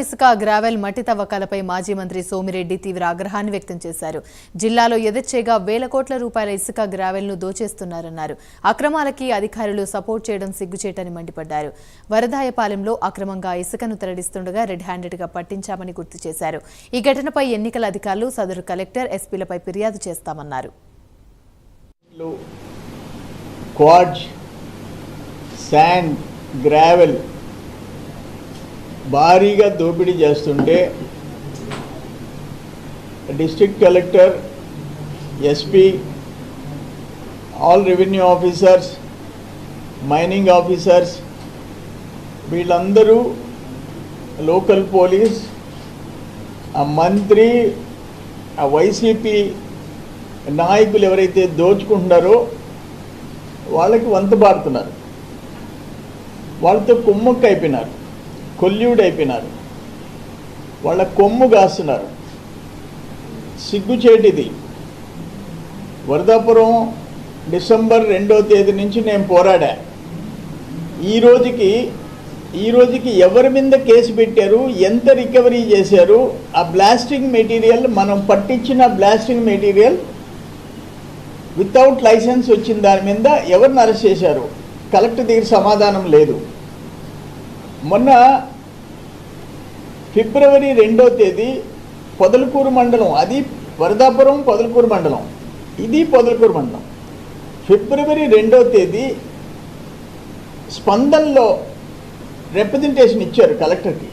ఇసుక గ్రావెల్ మట్టి తవ్వకాలపై మాజీ మంత్రి సోమిరెడ్డి తీవ్ర ఆగ్రహాన్ని వ్యక్తం చేశారు. జిల్లాలో ఎదచ్చేగా వేల కోట్ల రూపాయల ఇసుక గ్రావెల్ను దోచేస్తున్నారన్నారు. అక్రమాలకి అధికారులు సపోర్ట్ చేయడం సిగ్గుచేటని మండిపడ్డారు. వరదాయపాలెంలో అక్రమంగా ఇసుకను తరలిస్తుండగా రెడ్ హ్యాండెడ్గా పట్టించామని గుర్తు చేశారు. ఈ ఘటనపై ఎన్నికల అధికారులు సదరు కలెక్టర్ ఎస్పీలపై ఫిర్యాదు చేస్తామన్నారు. శాండ్ గ్రావెల్ భారీగా దోపిడీ చేస్తుంటే district collector SP all revenue officers mining officers వీళ్ళందరూ లోకల్ పోలీస్ ఆ మంత్రి ఆ వైసీపీ నాయకులు ఎవరైతే దోచుకుంటున్నారో వాళ్ళకి వంత బారుతున్నారు వాళ్ళతో కుమ్మక్క అయిపోయినారు కొల్యూడ్ అయిపోయినారు వాళ్ళ కొమ్ము కాస్తున్నారు. సిగ్గుచేటిది. వరదాపురం డిసెంబర్ రెండో తేదీ నుంచి నేను పోరాడా. ఈ రోజుకి ఈ రోజుకి ఎవరి మీద కేసు పెట్టారు ఎంత రికవరీ చేశారు ఆ బ్లాస్టింగ్ మెటీరియల్ మనం పట్టించిన బ్లాస్టింగ్ మెటీరియల్ వితౌట్ లైసెన్స్ వచ్చిన దాని మీద ఎవరిని అరెస్ట్ చేశారు? కలెక్టర్ దగ్గర సమాధానం లేదు. మొన్న ఫిబ్రవరి రెండో తేదీ పొదలకూరు మండలం. అది వరదాపురం పొదలకూరు మండలం. ఇది పొదలకూరు మండలం. ఫిబ్రవరి రెండో తేదీ స్పందనలో రిప్రజెంటేషన్ ఇచ్చారు కలెక్టర్కి